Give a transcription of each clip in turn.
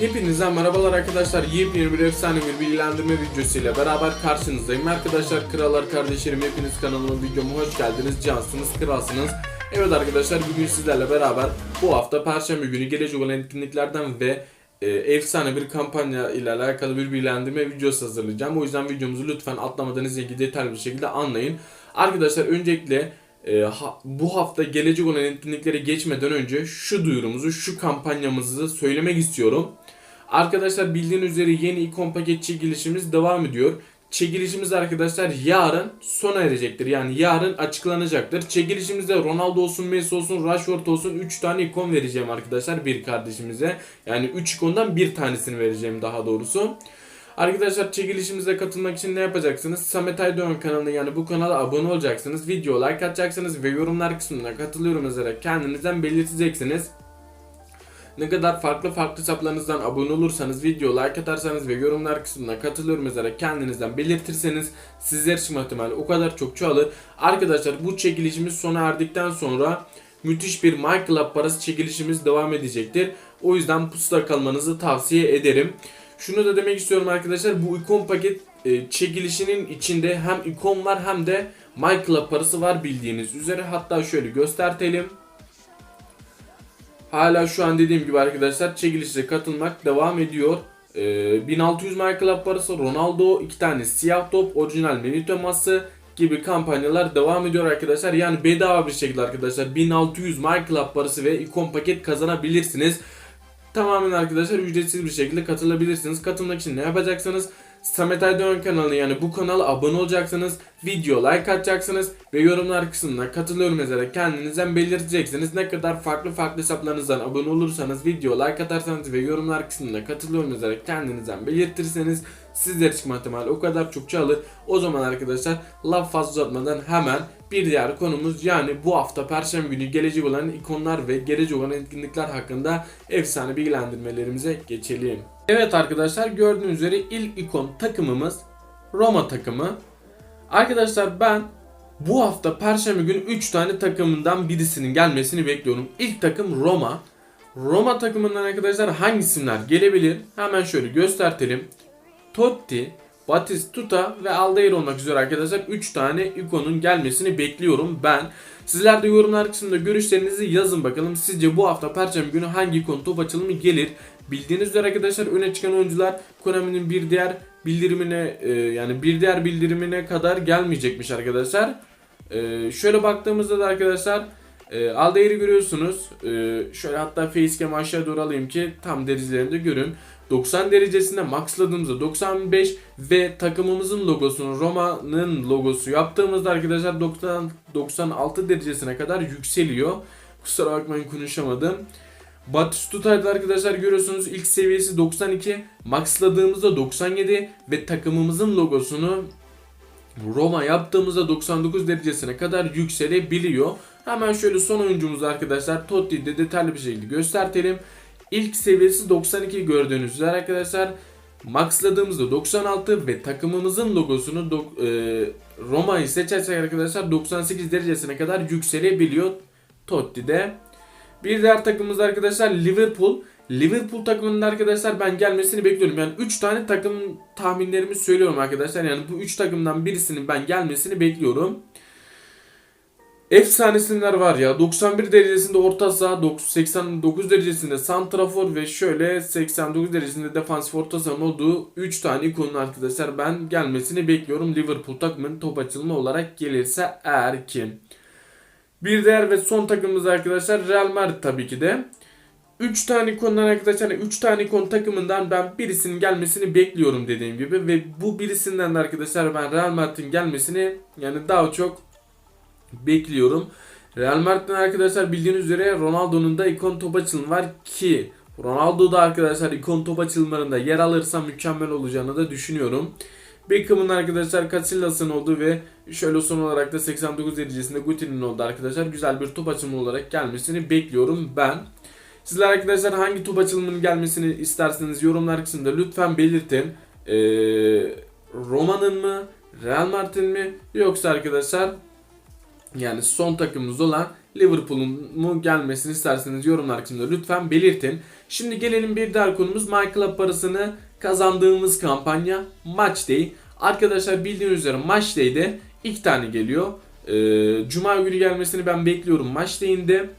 Hepinize merhabalar arkadaşlar. Yepyeni bir efsane bir bilgilendirme videosuyla beraber karşınızdayım. Arkadaşlar krallar kardeşlerim hepiniz kanalıma videoma hoş geldiniz. Cansınız, kralsınız. Evet arkadaşlar bugün sizlerle beraber bu hafta Perşembe günü gelecek olan etkinliklerden ve e, efsane bir kampanya ile alakalı bir bilgilendirme videosu hazırlayacağım. O yüzden videomuzu lütfen atlamadan izleyin detaylı bir şekilde anlayın. Arkadaşlar öncelikle e, ha- bu hafta gelecek olan etkinliklere geçmeden önce şu duyurumuzu, şu kampanyamızı söylemek istiyorum. Arkadaşlar bildiğiniz üzere yeni ikon paket çekilişimiz devam ediyor. Çekilişimiz arkadaşlar yarın sona erecektir. Yani yarın açıklanacaktır. Çekilişimizde Ronaldo olsun, Messi olsun, Rashford olsun 3 tane ikon vereceğim arkadaşlar bir kardeşimize. Yani 3 ikondan bir tanesini vereceğim daha doğrusu. Arkadaşlar çekilişimize katılmak için ne yapacaksınız? Samet Aydoğan kanalına yani bu kanala abone olacaksınız. Video like atacaksınız ve yorumlar kısmına katılıyorum yazarak kendinizden belirteceksiniz. Ne kadar farklı farklı hesaplarınızdan abone olursanız, video like atarsanız ve yorumlar kısmına katılıyorum yazarak kendinizden belirtirseniz sizler için ihtimali o kadar çok çoğalır. Arkadaşlar bu çekilişimiz sona erdikten sonra müthiş bir My Club parası çekilişimiz devam edecektir. O yüzden pusuda kalmanızı tavsiye ederim. Şunu da demek istiyorum arkadaşlar bu ikon paket e, çekilişinin içinde hem ikon var hem de My Club parası var bildiğiniz üzere. Hatta şöyle göstertelim. Hala şu an dediğim gibi arkadaşlar çekilişe katılmak devam ediyor. Ee, 1600 My Club parası, Ronaldo, iki tane siyah top, orijinal menü teması gibi kampanyalar devam ediyor arkadaşlar. Yani bedava bir şekilde arkadaşlar 1600 My Club parası ve ikon paket kazanabilirsiniz. Tamamen arkadaşlar ücretsiz bir şekilde katılabilirsiniz. Katılmak için ne yapacaksınız? Samet Aydoğan kanalı yani bu kanala abone olacaksınız. Video like atacaksınız ve yorumlar kısmına katılıyorum yazarak kendinizden belirteceksiniz. Ne kadar farklı farklı hesaplarınızdan abone olursanız, video like atarsanız ve yorumlar kısmına katılıyorum yazarak kendinizden belirtirseniz sizler çıkma ihtimali o kadar çok çoğalır. O zaman arkadaşlar laf fazla uzatmadan hemen bir diğer konumuz yani bu hafta Perşembe günü gelecek olan ikonlar ve gelecek olan etkinlikler hakkında efsane bilgilendirmelerimize geçelim. Evet arkadaşlar gördüğünüz üzere ilk ikon takımımız Roma takımı. Arkadaşlar ben bu hafta Perşembe günü 3 tane takımından birisinin gelmesini bekliyorum. İlk takım Roma. Roma takımından arkadaşlar hangi isimler gelebilir? Hemen şöyle göstertelim. Totti, Batistuta ve Aldair olmak üzere arkadaşlar 3 tane ikonun gelmesini bekliyorum ben. Sizler de yorumlar kısmında görüşlerinizi yazın bakalım. Sizce bu hafta Perşembe günü hangi ikon top açılımı gelir? Bildiğiniz üzere arkadaşlar öne çıkan oyuncular Konami'nin bir diğer bildirimine e, yani bir diğer bildirimine kadar gelmeyecekmiş arkadaşlar. E, şöyle baktığımızda da arkadaşlar e, Aldair'i görüyorsunuz. E, şöyle hatta facecam aşağı doğru alayım ki tam derecelerinde görün. 90 derecesinde maxladığımızda 95 ve takımımızın logosunu Roma'nın logosu yaptığımızda arkadaşlar 90 96 derecesine kadar yükseliyor. Kusura bakmayın konuşamadım. Batistuta'da arkadaşlar görüyorsunuz ilk seviyesi 92, maxladığımızda 97 ve takımımızın logosunu Roma yaptığımızda 99 derecesine kadar yükselebiliyor. Hemen şöyle son oyuncumuzu arkadaşlar Totti'yi de detaylı bir şekilde göstertelim. İlk seviyesi 92 gördüğünüz üzere arkadaşlar. Maxladığımızda 96 ve takımımızın logosunu dok- e, Roma'yı seçersek arkadaşlar 98 derecesine kadar yükselebiliyor Totti'de. Bir diğer takımımız arkadaşlar Liverpool. Liverpool takımının arkadaşlar ben gelmesini bekliyorum. Yani 3 tane takım tahminlerimi söylüyorum arkadaşlar. Yani bu 3 takımdan birisinin ben gelmesini bekliyorum. Efsane isimler var ya. 91 derecesinde orta saha, 89 derecesinde santrafor ve şöyle 89 derecesinde defansif orta sahanın olduğu 3 tane ikonun arkadaşlar ben gelmesini bekliyorum. Liverpool takımının top açılımı olarak gelirse eğer ki. Bir diğer ve son takımımız arkadaşlar Real Madrid tabii ki de. 3 tane ikondan arkadaşlar 3 tane ikon takımından ben birisinin gelmesini bekliyorum dediğim gibi ve bu birisinden de arkadaşlar ben Real Madrid'in gelmesini yani daha çok bekliyorum. Real Madrid'den arkadaşlar bildiğiniz üzere Ronaldo'nun da ikon top açılımı var ki Ronaldo da arkadaşlar ikon top açılımlarında yer alırsa mükemmel olacağını da düşünüyorum. Beckham'ın arkadaşlar Casillas'ın olduğu ve şöyle son olarak da 89 derecesinde Guti'nin olduğu arkadaşlar güzel bir top açılımı olarak gelmesini bekliyorum ben. Sizler arkadaşlar hangi top açılımının gelmesini isterseniz yorumlar kısmında lütfen belirtin. Ee, Roma'nın mı, Real Madrid'in mi yoksa arkadaşlar yani son takımımız olan Liverpool'un mu gelmesini isterseniz yorumlar kısmında lütfen belirtin. Şimdi gelelim bir diğer konumuz My Club parasını kazandığımız kampanya Match Day. Arkadaşlar bildiğiniz üzere Match Day'de iki tane geliyor. Ee, Cuma günü gelmesini ben bekliyorum Match Day'inde.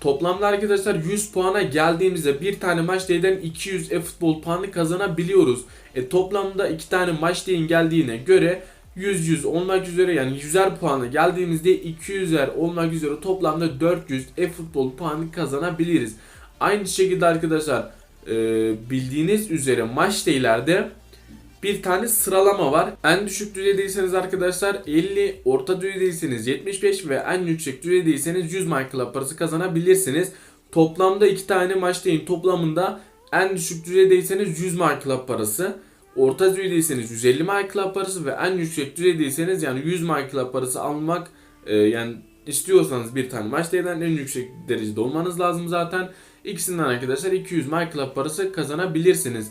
Toplamda arkadaşlar 100 puana geldiğimizde bir tane Match Day'den 200 e-futbol puanı kazanabiliyoruz. E, toplamda iki tane Match Day'in geldiğine göre 100-100 olmak üzere yani 100'er puanı geldiğimizde 200'er olmak üzere toplamda 400 e-futbol puanı kazanabiliriz. Aynı şekilde arkadaşlar e, bildiğiniz üzere maç değillerde bir tane sıralama var. En düşük düzeydeyseniz arkadaşlar 50, orta düzeydeyseniz 75 ve en yüksek düzeydeyseniz 100 My Club parası kazanabilirsiniz. Toplamda iki tane maç değil toplamında en düşük düzeydeyseniz 100 My Club parası. Orta düzeydeyseniz 150 My Club parası ve en yüksek düzeydeyseniz yani 100 My Club parası almak e, yani istiyorsanız bir tane maç en yüksek derecede olmanız lazım zaten. İkisinden arkadaşlar 200 My Club parası kazanabilirsiniz.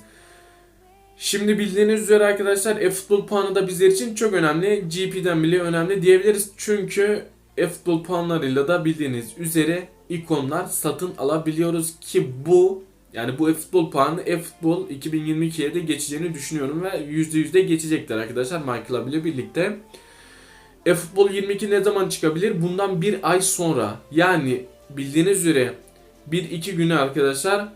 Şimdi bildiğiniz üzere arkadaşlar e-futbol puanı da bizler için çok önemli. GP'den bile önemli diyebiliriz. Çünkü e-futbol puanlarıyla da bildiğiniz üzere ikonlar satın alabiliyoruz ki bu yani bu e-futbol puanı e-futbol 2022'ye de geçeceğini düşünüyorum ve %100 de geçecektir arkadaşlar Club ile birlikte. E-futbol 22 ne zaman çıkabilir? Bundan bir ay sonra. Yani bildiğiniz üzere 1-2 günü arkadaşlar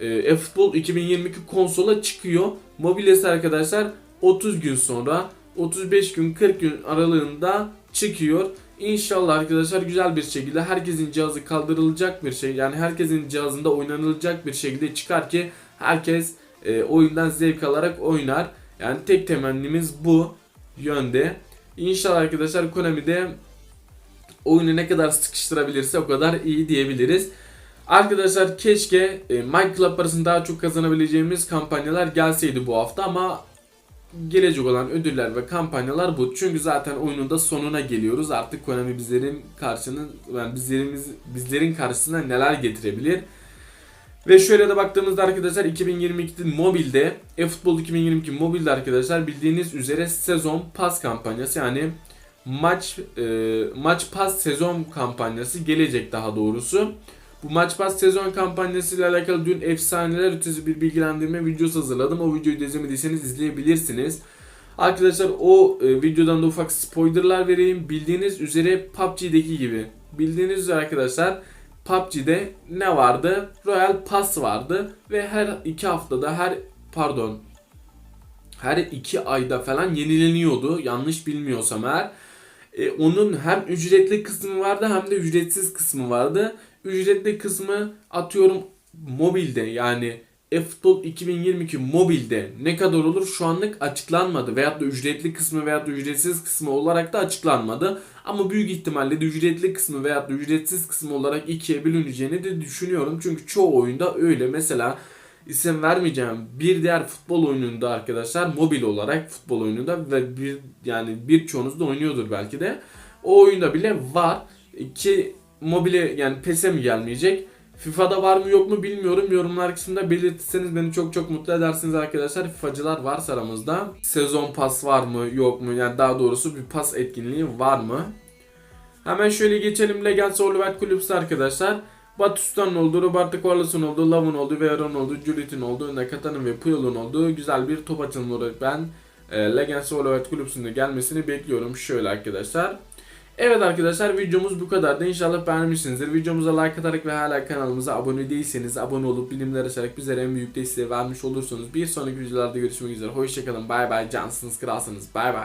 e, eFootball 2022 konsola çıkıyor. Mobilyası arkadaşlar 30 gün sonra 35 gün 40 gün aralığında çıkıyor. İnşallah arkadaşlar güzel bir şekilde herkesin cihazı kaldırılacak bir şey yani herkesin cihazında oynanılacak bir şekilde çıkar ki herkes e, oyundan zevk alarak oynar. Yani tek temennimiz bu yönde. İnşallah arkadaşlar Konami de oyunu ne kadar sıkıştırabilirse o kadar iyi diyebiliriz. Arkadaşlar keşke e, Club parasını daha çok kazanabileceğimiz kampanyalar gelseydi bu hafta ama gelecek olan ödüller ve kampanyalar bu. Çünkü zaten oyunun da sonuna geliyoruz. Artık Konami bizlerin karşının yani bizlerimiz bizlerin karşısına neler getirebilir? Ve şöyle de baktığımızda arkadaşlar 2022 mobilde eFootball 2022 mobilde arkadaşlar bildiğiniz üzere sezon pas kampanyası yani maç e, maç pas sezon kampanyası gelecek daha doğrusu. Bu maç pas sezon kampanyası ile alakalı dün efsaneler ötesi bir bilgilendirme videosu hazırladım. O videoyu da izlemediyseniz izleyebilirsiniz. Arkadaşlar o e, videodan da ufak spoilerlar vereyim. Bildiğiniz üzere PUBG'deki gibi. Bildiğiniz üzere arkadaşlar PUBG'de ne vardı? Royal Pass vardı ve her iki haftada her pardon her iki ayda falan yenileniyordu. Yanlış bilmiyorsam eğer. E, onun hem ücretli kısmı vardı hem de ücretsiz kısmı vardı. Ücretli kısmı atıyorum mobilde yani eFootball 2022 mobilde ne kadar olur şu anlık açıklanmadı. Veyahut da ücretli kısmı veyahut da ücretsiz kısmı olarak da açıklanmadı. Ama büyük ihtimalle de ücretli kısmı veyahut da ücretsiz kısmı olarak ikiye bölüneceğini de düşünüyorum. Çünkü çoğu oyunda öyle. Mesela isim vermeyeceğim bir diğer futbol oyununda arkadaşlar mobil olarak futbol oyununda ve bir yani birçoğunuz da oynuyordur belki de. O oyunda bile var ki mobile yani PES'e mi gelmeyecek? FIFA'da var mı yok mu bilmiyorum. Yorumlar kısmında belirtirseniz beni çok çok mutlu edersiniz arkadaşlar. FIFA'cılar varsa aramızda. Sezon pas var mı yok mu? Yani daha doğrusu bir pas etkinliği var mı? Hemen şöyle geçelim Legends Olivet Kulüpsü arkadaşlar. Batusta'nın olduğu, Roberto Carlos'un olduğu, Lav'ın olduğu, Veyron olduğu, Julit'in olduğu, Nakata'nın ve Puyol'un olduğu güzel bir top açılımı ben e, Legends Olivet Kulüpsü'nde gelmesini bekliyorum. Şöyle arkadaşlar. Evet arkadaşlar videomuz bu kadardı. İnşallah beğenmişsinizdir. Videomuza like atarak ve hala kanalımıza abone değilseniz abone olup bilimler açarak bizlere en büyük desteği vermiş olursunuz. Bir sonraki videolarda görüşmek üzere. Hoşçakalın. Bay bay. Cansınız kralsınız. Bay bay.